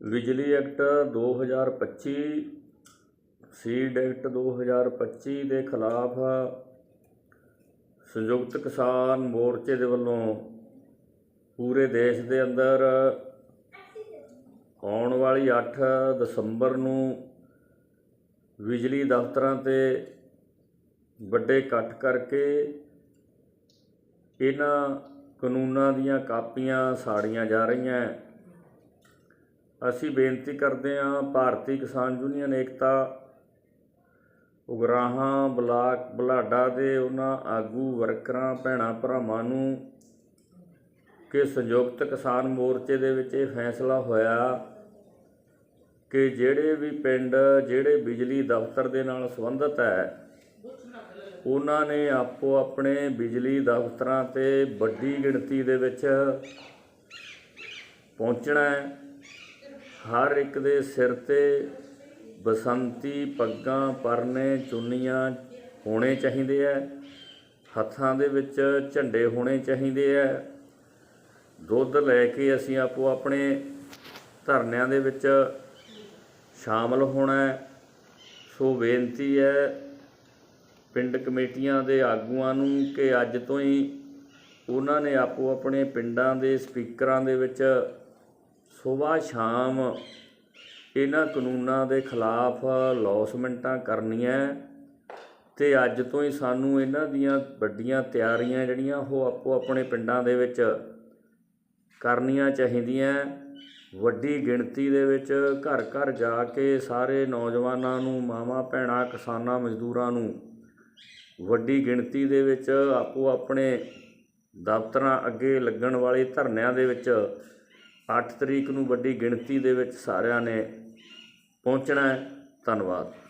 ਬਿਜਲੀ act 2025 seed act 2025 ਦੇ ਖਿਲਾਫ ਸੰਯੁਕਤ ਕਿਸਾਨ ਮੋਰਚੇ ਦੇ ਵੱਲੋਂ ਪੂਰੇ ਦੇਸ਼ ਦੇ ਅੰਦਰ ਆਉਣ ਵਾਲੀ 8 ਦਸੰਬਰ ਨੂੰ ਬਿਜਲੀ ਦਫ਼ਤਰਾਂ ਤੇ ਵੱਡੇ ਇਕੱਠ ਕਰਕੇ ਇਹਨਾਂ ਕਾਨੂੰਨਾਂ ਦੀਆਂ ਕਾਪੀਆਂ ਸਾੜੀਆਂ ਜਾ ਰਹੀਆਂ। ਅਸੀਂ ਬੇਨਤੀ ਕਰਦੇ ਹਾਂ ਭਾਰਤੀ ਕਿਸਾਨ ਯੂਨੀਅਨ ਏਕਤਾ, ਉਗਰਾਹਾਂ, ਬਲਾਕ ਬਲਾਡਾ ਦੇ ਉਹਨਾਂ ਆਗੂ ਵਰਕਰਾਂ, ਭੈਣਾਂ ਭਰਾਵਾਂ ਨੂੰ ਕਿ ਸੰਯੁਕਤ ਕਿਸਾਨ ਮੋਰਚੇ ਦੇ ਵਿੱਚ ਇਹ ਫੈਸਲਾ ਹੋਇਆ ਕਿ ਜਿਹੜੇ ਵੀ ਪਿੰਡ, ਜਿਹੜੇ ਬਿਜਲੀ ਦਫ਼ਤਰ ਦੇ ਨਾਲ ਸੰਬੰਧਿਤ ਹੈ, ਉਹਨਾਂ ਨੇ ਆਪੋ ਆਪਣੇ ਬਿਜਲੀ ਦਫ਼ਤਰਾਂ ਤੇ ਵੱਡੀ ਗਿਣਤੀ ਦੇ ਵਿੱਚ ਪਹੁੰਚਣਾ ਹੈ। ਹਰ ਇੱਕ ਦੇ ਸਿਰ ਤੇ ਬਸੰਤੀ ਪੱਗਾਂ ਪਰਨੇ ਚੁੰਨੀਆਂ ਹੋਣੇ ਚਾਹੀਦੇ ਹੈ ਹੱਥਾਂ ਦੇ ਵਿੱਚ ਝੰਡੇ ਹੋਣੇ ਚਾਹੀਦੇ ਹੈ ਦੁੱਧ ਲੈ ਕੇ ਅਸੀਂ ਆਪੋ ਆਪਣੇ ਧਰਨਿਆਂ ਦੇ ਵਿੱਚ ਸ਼ਾਮਲ ਹੋਣਾ ਸੋ ਬੇਨਤੀ ਹੈ ਪਿੰਡ ਕਮੇਟੀਆਂ ਦੇ ਆਗੂਆਂ ਨੂੰ ਕਿ ਅੱਜ ਤੋਂ ਹੀ ਉਹਨਾਂ ਨੇ ਆਪੋ ਆਪਣੇ ਪਿੰਡਾਂ ਦੇ ਸਪੀਕਰਾਂ ਦੇ ਵਿੱਚ ਸਵੇਰ ਸ਼ਾਮ ਇਹਨਾਂ ਕਾਨੂੰਨਾਂ ਦੇ ਖਿਲਾਫ ਲੌਸਮੈਂਟਾਂ ਕਰਨੀਆਂ ਤੇ ਅੱਜ ਤੋਂ ਹੀ ਸਾਨੂੰ ਇਹਨਾਂ ਦੀਆਂ ਵੱਡੀਆਂ ਤਿਆਰੀਆਂ ਜਿਹੜੀਆਂ ਉਹ ਆਪੋ ਆਪਣੇ ਪਿੰਡਾਂ ਦੇ ਵਿੱਚ ਕਰਨੀਆਂ ਚਾਹੀਦੀਆਂ ਵੱਡੀ ਗਿਣਤੀ ਦੇ ਵਿੱਚ ਘਰ ਘਰ ਜਾ ਕੇ ਸਾਰੇ ਨੌਜਵਾਨਾਂ ਨੂੰ, ਮਾਵਾਂ, ਭੈਣਾਂ, ਕਿਸਾਨਾਂ, ਮਜ਼ਦੂਰਾਂ ਨੂੰ ਵੱਡੀ ਗਿਣਤੀ ਦੇ ਵਿੱਚ ਆਪੋ ਆਪਣੇ ਦਫ਼ਤਰਾਂ ਅੱਗੇ ਲੱਗਣ ਵਾਲੇ ਧਰਨਿਆਂ ਦੇ ਵਿੱਚ 8 ਤਰੀਕ ਨੂੰ ਵੱਡੀ ਗਿਣਤੀ ਦੇ ਵਿੱਚ ਸਾਰਿਆਂ ਨੇ ਪਹੁੰਚਣਾ ਹੈ। ਧੰਨਵਾਦ।